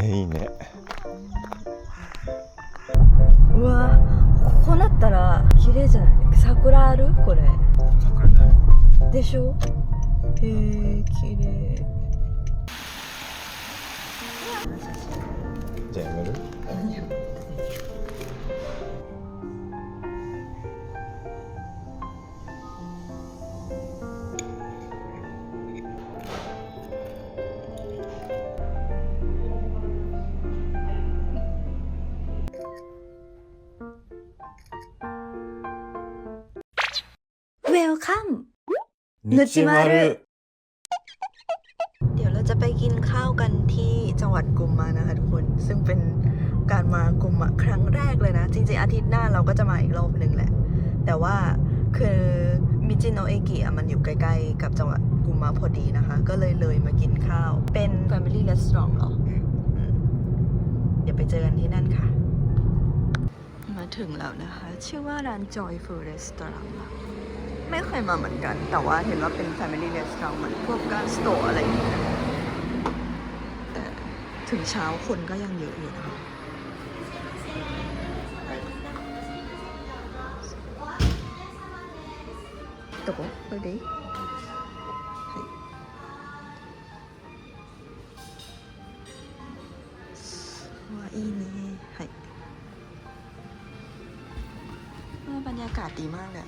えいいね。うわこうなったら綺麗じゃない？桜ある？これ。でしょ？へえ綺麗日丸เดี๋ยวเราจะไปกินข้าวกันที่จังหวัดกุมมานะคะทุกคน ซึ่งเป็นการมากุมมาครั้งแรกเลยนะ จริงๆ อาทิตย์หน้าเราก็จะมาอีกรอบหนึ่งแหละ แต่ว่าคือมิจิโนะเอกิอะมันอยู่ใกล้ๆ กับจังหวัดกุมมาพอดีนะคะ ก็เลยเลยมากินข้าว เป็น Family Restaurant เหรออืมเดี๋ยวไปเจอกันที่นั่นค่ะ มาถึงแล้วนะคะ ชื่อว่าร้าน Joyful Restaurant ไม่เคยมาเหมือนกัน แต่ว่าเห็นว่าเป็น Family Restaurant เหมือนพวกการสโตร์อะไรอย่างเงี้ยแต่ถึงเช้าคนก็ยังเยอะอยู่นะคะどここれでいいはいわいいねはいเออบรรยากาศดีมากเลย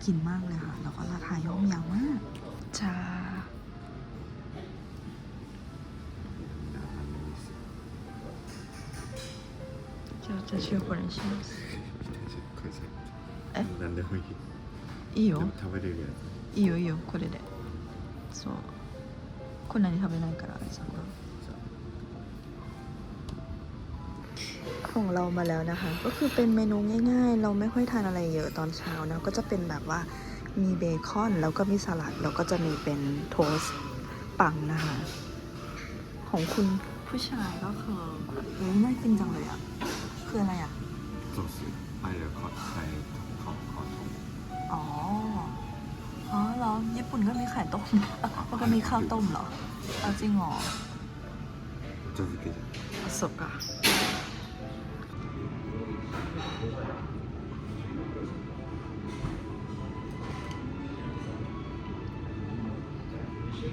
ก็น่ากินมากเลยค่ะ แล้วก็ราคาย่อมเยาวมากจ้าじゃあ私はこれにしますえ何でもいいいいよでも食べれるやいいよいいよこれでそうこんなに食べないからさ ของเรามาแล้วนะคะ ก็คือเป็นเมนูง่ายๆ เราไม่ค่อยทานอะไรเยอะตอนเช้านะ ก็จะเป็นแบบว่ามีเบคอนแล้วก็มีสลัด แล้วก็จะมีเป็นโทสต์ปังนะคะ ของคุณผู้ชายก็คือเฮ้ยน่ากินจังเลยอ่ะ คืออะไรอ่ะ つそうっすあれかไข่ข้าวข้าวต้ม อ๋อ อ๋อเหรอ ญี่ปุ่นก็มีไข่ต้มแล้วก็มีข้าวต้มเหรอ เอาจริงเหรอ お茶漬けじゃんあそっか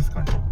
ですかね。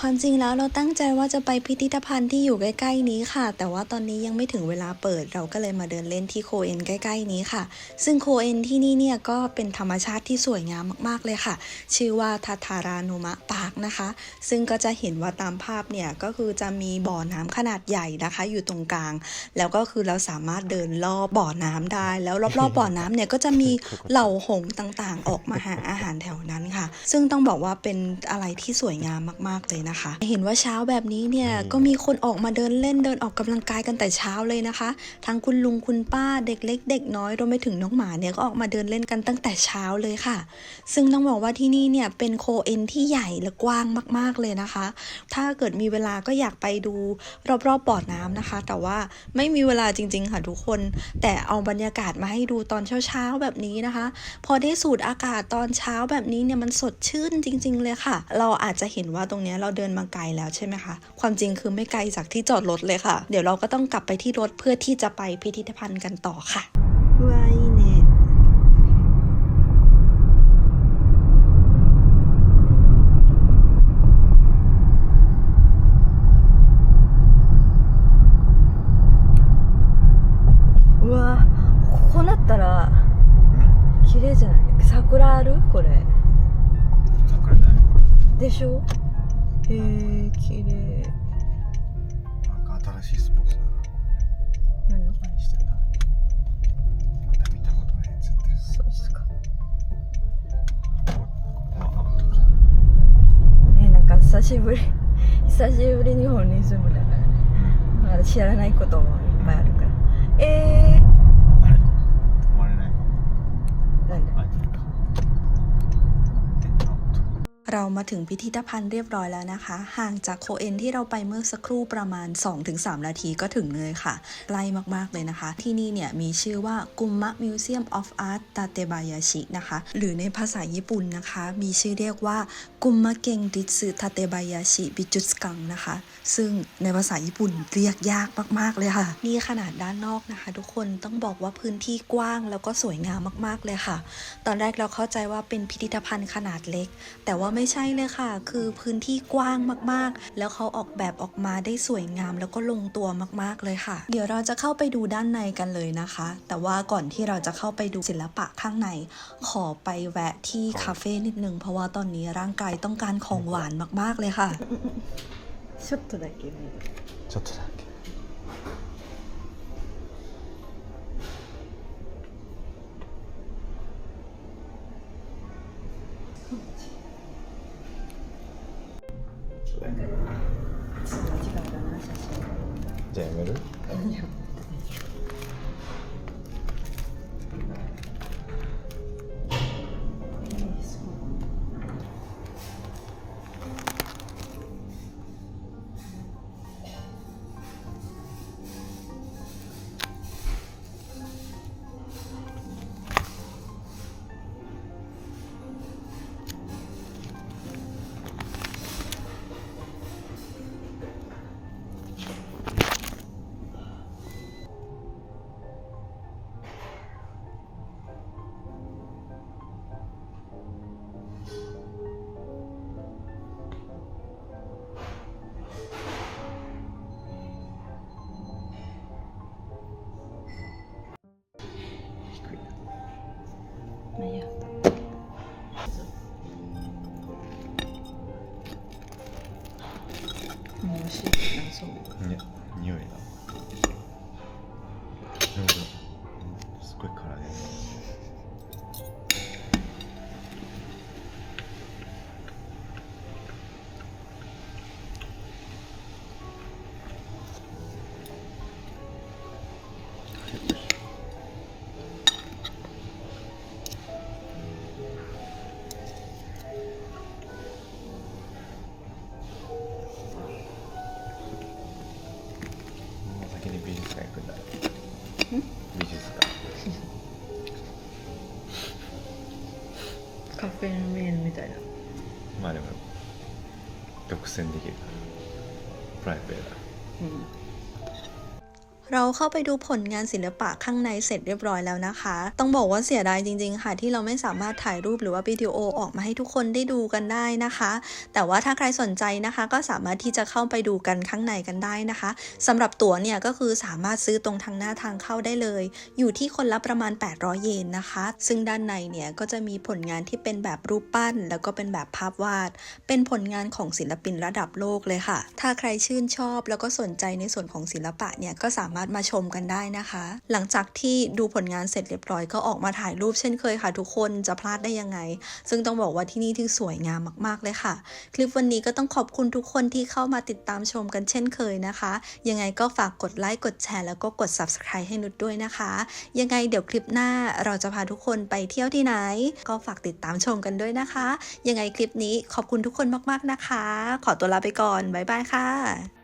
ความจริงแล้วเราตั้งใจว่าจะไปพิพิธภัณฑ์ที่อยู่ใกล้ ๆ นี้ค่ะ แต่ว่าตอนนี้ยังไม่ถึงเวลาเปิด เราก็เลยมาเดินเล่นที่โคเอนใกล้ ๆ นี้ค่ะ ซึ่งโคเอนที่นี่เนี่ยก็เป็นธรรมชาติที่สวยงามมากๆเลยค่ะ ชื่อว่าทาทารานุมะปาร์คนะคะ ซึ่งก็จะเห็นว่าตามภาพเนี่ยก็คือจะมีบ่อน้ำขนาดใหญ่นะคะ อยู่ตรงกลาง แล้วก็คือเราสามารถเดินรอบบ่อน้ำได้ แล้วรอบๆบ่อน้ำเนี่ยก็จะมีเหล่าหงส์ต่างๆ ออกมาหาอาหารแถวนั้นค่ะ ซึ่งต้องบอกว่าเป็นอะไรที่สวยงามมากๆเลยนะคะ เห็นว่าเช้าแบบนี้เนี่ยก็มีคนออกมาเดินเล่นเดินออกกำลังกายกันแต่เช้าเลยนะคะ ทั้งคุณลุงคุณป้าเด็กเล็กเด็กน้อยรวมไปถึงน้องหมาเนี่ยก็ออกมาเดินเล่นกันตั้งแต่เช้าเลยค่ะ ซึ่งต้องบอกว่าที่นี่เนี่ยเป็นโคเอนที่ใหญ่และกว้างมาก ๆเลยนะคะ ถ้าเกิดมีเวลาก็อยากไปดูรอบๆบ่อน้ำนะคะ แต่ว่าไม่มีเวลาจริง ๆ ค่ะทุกคน แต่เอาบรรยากาศมาให้ดูตอนเช้าๆแบบนี้นะคะ พอได้สูดอากาศตอนเช้าแบบนี้เนี่ยมันสดชื่นจริง ๆ เลยค่ะ เราอาจจะเห็นว่าตรงเนี้ยเราเดินมาไกลแล้วใช่ไหมคะ ความจริงคือไม่ไกลจากที่จอดรถเลยค่ะ เดี๋ยวเราก็ต้องกลับไปที่รถเพื่อที่จะไปพิพิธภัณฑ์กันต่อค่ะไวเน็ต綺麗じゃない桜あるこれ桜だねでしょへえ綺麗なんか新しいスポーツだな何？の何？してんだまた見たことないやつやってるそうですかねなんか久しぶり久しぶりに日本に住むだからねまだ知らないこともいっぱいあるからえあ เรามาถึงพิพิธภัณฑ์เรียบร้อยแล้วนะคะ ห่างจากโคเอนที่เราไปเมื่อสักครู่ประมาณ 2-3 นาทีก็ถึงเลยค่ะใกล้มากๆเลยนะคะ ที่นี่เนี่ยมีชื่อว่ากุมมะมิวเซียมออฟอาร์ตตาเตบายาชินะคะ หรือในภาษาญี่ปุ่นนะคะ มีชื่อเรียกว่ากุมมะเกงดิสึทาเตบายาชิบิจุสกังนะคะ ซึ่งในภาษาญี่ปุ่นเรียกยากมากๆเลยค่ะ นี่ขนาดด้านนอกนะคะ ทุกคนต้องบอกว่าพื้นที่กว้างแล้วก็สวยงามมากๆเลยค่ะ ตอนแรกเราเข้าใจว่าเป็นพิพิธภัณฑ์ขนาดเล็ก แต่ว่าไม่ใช่เลยค่ะ คือพื้นที่กว้างมากๆ แล้วเขาออกแบบออกมาได้สวยงามแล้วก็ลงตัวมากๆเลยค่ะ เดี๋ยวเราจะเข้าไปดูด้านในกันเลยนะคะ แต่ว่าก่อนที่เราจะเข้าไปดูศิลปะข้างใน ขอไปแวะที่คาเฟ่นิดนึง เพราะว่าตอนนี้ร่างกายต้องการของหวานมากๆเลยค่ะ ちょっとだけ見るちょっとだけ カフェのメールみたいな。まあでも独占できるから。プライベート。だ เราเข้าไปดูผลงานศิลปะข้างในเสร็จเรียบร้อยแล้วนะคะ ต้องบอกว่าเสียดายจริง ๆ ค่ะ ที่เราไม่สามารถถ่ายรูปหรือว่าวิดีโอออกมาให้ทุกคนได้ดูกันได้นะคะ แต่ว่าถ้าใครสนใจนะคะ ก็สามารถที่จะเข้าไปดูกันข้างในกันได้นะคะสำหรับตั๋วเนี่ยก็คือสามารถซื้อตรงทางหน้าทางเข้าได้เลย อยู่ที่คนละประมาณ 800 เยนนะคะ ซึ่งด้านในเนี่ยก็จะมีผลงานที่เป็นแบบรูปปั้น แล้วก็เป็นแบบภาพวาด เป็นผลงานของศิลปินระดับโลกเลยค่ะ ถ้าใครชื่นชอบแล้วก็สนใจในส่วนของศิลปะเนี่ยก็สามารถามารถมาชมกันได้นะคะ หลังจากที่ดูผลงานเสร็จเรียบร้อยก็ออกมาถ่ายรูปเช่นเคยค่ะทุกคนจะพลาดได้ยังไง ซึ่งต้องบอกว่าที่นี่ที่สวยงามมากๆเลยค่ะ คลิปวันนี้ก็ต้องขอบคุณทุกคนที่เข้ามาติดตามชมกันเช่นเคยนะคะ ยังไงก็ฝากกดไลค์กดแชร์แล้วก็กด subscribe ให้นุชด้วยนะคะ ยังไงเดี๋ยวคลิปหน้าเราจะพาทุกคนไปเที่ยวที่ไหน ก็ฝากติดตามชมกันด้วยนะคะ ยังไงคลิปนี้ขอบคุณทุกคนมากๆนะคะ ขอตัวลาไปก่อน บ๊ายบายค่ะ